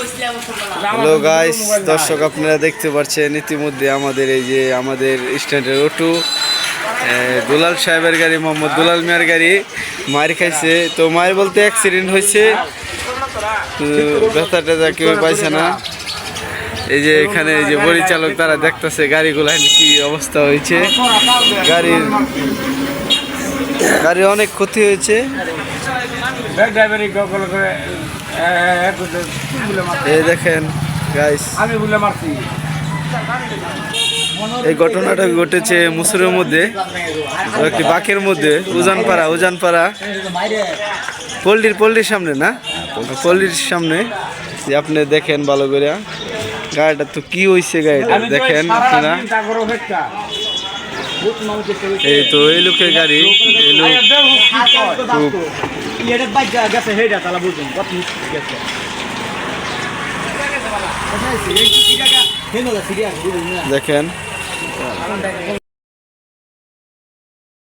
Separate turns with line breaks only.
Hello guys দর্শক আপনারা দেখতে পাচ্ছেন ইতিমধ্যে আমাদের এই যে আমাদের স্ট্যান্ডের অটু দুলাল সাহেবের গাড়ি মোহাম্মদ দুলাল মিয়ার গাড়ি মায়ের খাইছে। তো মায়ের বলতে অ্যাক্সিডেন্ট হয়েছে। ব্যথা ট্যাথা কেউ পাইছে না। এই যে এখানে এই যে পরিচালক তারা দেখতেছে গাড়িগুলো কি অবস্থা হয়েছে। গাড়ির গাড়ির অনেক ক্ষতি হয়েছে।
ব্যাগ ড্রাইভারই গল করে।
এই দেখেন গাইস
আমি বলে মারছি
এই ঘটনাটা ঘটেছে মুসুরের মধ্যে একটি বাঁকের মধ্যে উজানপাড়া উজানপাড়া পল্লীর পল্লীর সামনে না পল্লীর সামনে যে আপনি দেখেন ভালো করে গাড়িটা তো কি হয়েছে গাড়িটা দেখেন আপনারা। এই তো এই লোকের গাড়ি এই লোক? খুব
এটা বাইক গেছে হেডা তালা বুঝুন কত মিস্ত্রি গেছে।
দেখেন।